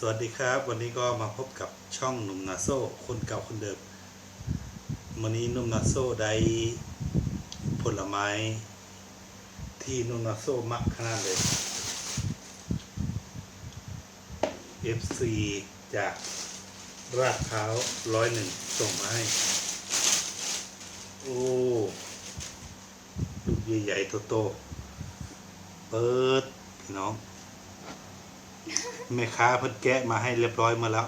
สวัสดีครับ วันนี้ก็มาพบกับช่องนุ่มนาโซ่คนเก่าคนเดิมวันนี้นุ่มนาโซ่ได้ผลไม้ ที่นุ่มนาโซ่มักขนาดเลย FC จากราดเท้าร้อยหนึ่งส่งมาให้ โอ้ลูกใหญ่ๆโตๆเปิด พี่น้อง แม่ค้าเพิ่นแกะมาให้เรียบร้อยมาแล้ว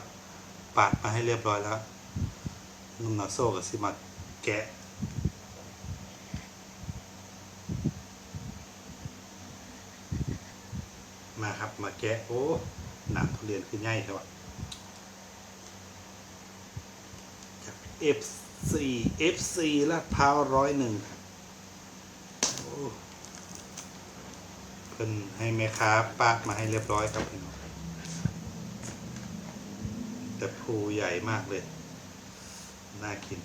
ปาดมาให้เรียบร้อยแล้วนุ่มหนาโซ่กับสิมาแกะมาครับมาแกะโอ้หนังทุเรียนคือง่ายเท่าจาก F4 F4 ลาดพร้าวร้อยหนึ่งเพิ่นให้แม่ค้าปาดมาให้เรียบร้อยครับพี่น้อง แต่ภูใหญ่มากเลย น่ากิน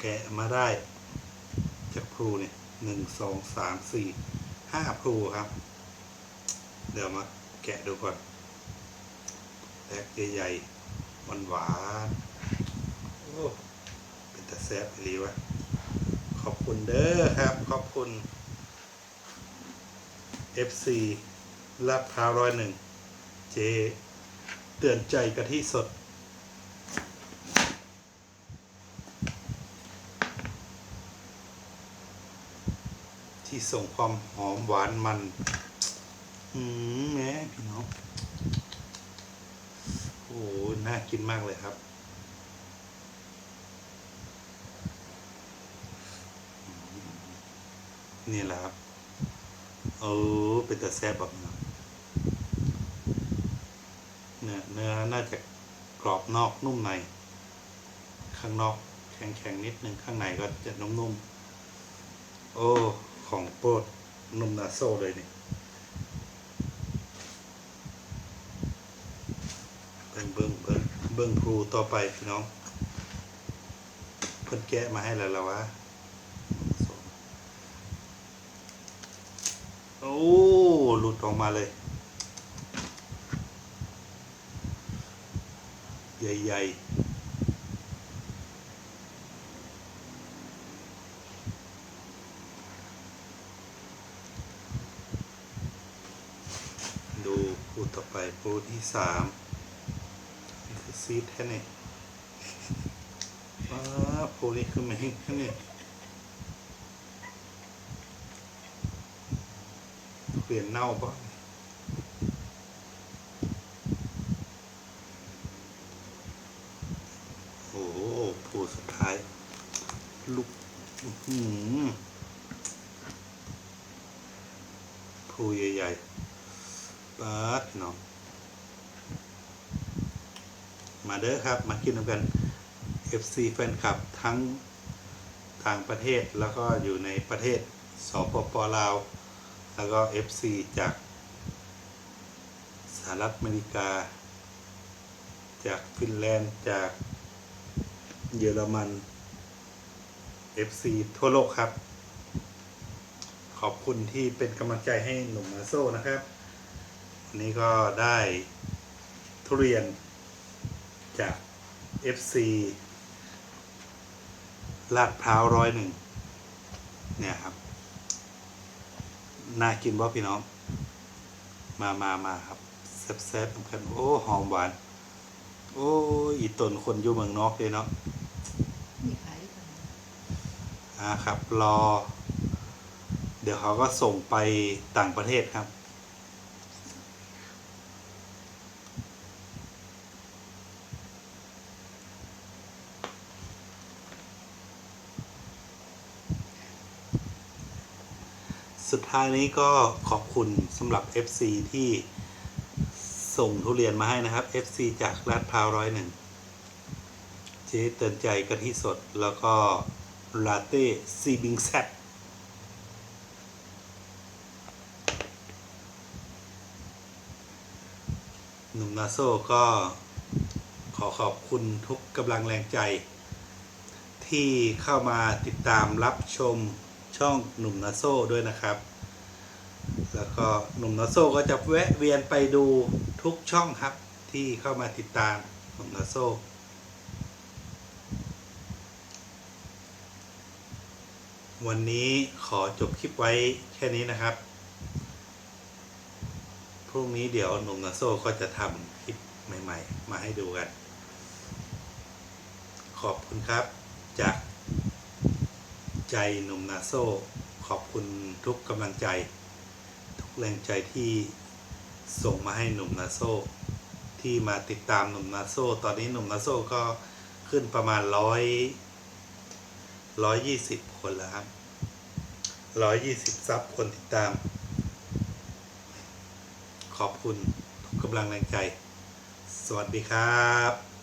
แกะมาได้ จากภูเนี่ยหนึ่งสองสามสี่ห้าภูครับ เดี๋ยวมาแกะดูก่อนแพ็กใหญ่ๆหวานๆโอ้ เป็นแตาแซ่บอีหลีวะขอบคุณเด้อครับ ขอบคุณ FC ลาดพร้าวร้อยหนึ่ง เจ เตือนใจกะทิสด ที่ส่งความหอมหวานมัน อืมแหมพี่น้อง โอ้ น่ากินมากเลยครับ นี่แหละครับเออเป็นแต่แซ่บแบบนี้เนื้อเนื้อน่าจะกรอบนอกนุ่มใน ข้างนอกแข็งๆนิดนึงข้างในก็จะนุ่มๆโอ้ของโปรดนุ่มนาโซเลยนี่เบิ้งเบิ้งเบิ้งเบิ้งครูต่อไปพี่น้อง เพิ่นแกะมาให้แล้วล้ววะ โอ้ หลุดออกมาเลย ใหญ่ๆ ดูพูต่อไปพูที่สามนี่คือซีดแค่นี้ว้าพูนี่คือแมงแค่นี้ เป ลี่ยนเน่าปะโอ้โหผู้สุดท้าย ลูกอื้อหือผู้ใหญ่ๆปัดเนาะมาเด้อครับ มากินกัน FC แฟนคลับทั้งต่างประเทศแล้วก็อยู่ในประเทศสปปลาว แล้วก็ FC จากสหรัฐอเมริกา จากฟินแลนด์จากเยอรมัน FC ทั่วโลกครับ ขอบคุณที่เป็นกำลังใจให้หนุ่มมาโซ่นะครับ วันนี้ก็ได้ทุเรียนจาก FC ลาดพร้าวร้อยหนึ่งเนี่ยครับ น่ากินบ่พี่น้อง มามามาครับแซ่บๆกัน โอ้ หอมหวาน โอ้ยอีตนคนอยู่เมืองนอกเลยเนาะมีขายอ่าครับ รอ เดี๋ยวเขาก็ส่งไปต่างประเทศครับ สุดท้ายนี้ก็ขอบคุณสำหรับ FC ที่ส่งทุเรียนมาให้นะครับ FC จากลาดพร้าวร้อยหนึ่งเจ๊เตือนใจกะทิสดแล้วก็ลาเต้ซีบิงแซบหนุ่มนาโซ่ก็ขอขอบคุณทุกกำลังแรงใจ ที่เข้ามาติดตามรับชม ช่องหนุ่มนาโซ่ด้วยนะครับ แล้วก็หนุ่มนาโซ่ก็จะแวะเวียนไปดูทุกช่องครับที่เข้ามาติดตามหนุ่มนาโซ่วันนี้ขอจบคลิปไว้แค่นี้นะครับ พรุ่งนี้เดี๋ยวหนุ่มนาโซ่ก็จะทำคลิปใหม่ ๆ มาให้ดูกัน ขอบคุณครับจาก ใจหนุ่มนาโซ ขอบคุณทุกกำลังใจ ทุกแรงใจที่ส่งมาให้หนุ่มนาโซ ที่มาติดตามหนุ่มนาโซ ตอนนี้หนุ่มนาโซก็ขึ้นประมาณร้อยร้อยยี่สิบคนแล้วครับร้อยยี่สิบซับคนติดตาม ขอบคุณทุกกำลังแรงใจ สวัสดีครับ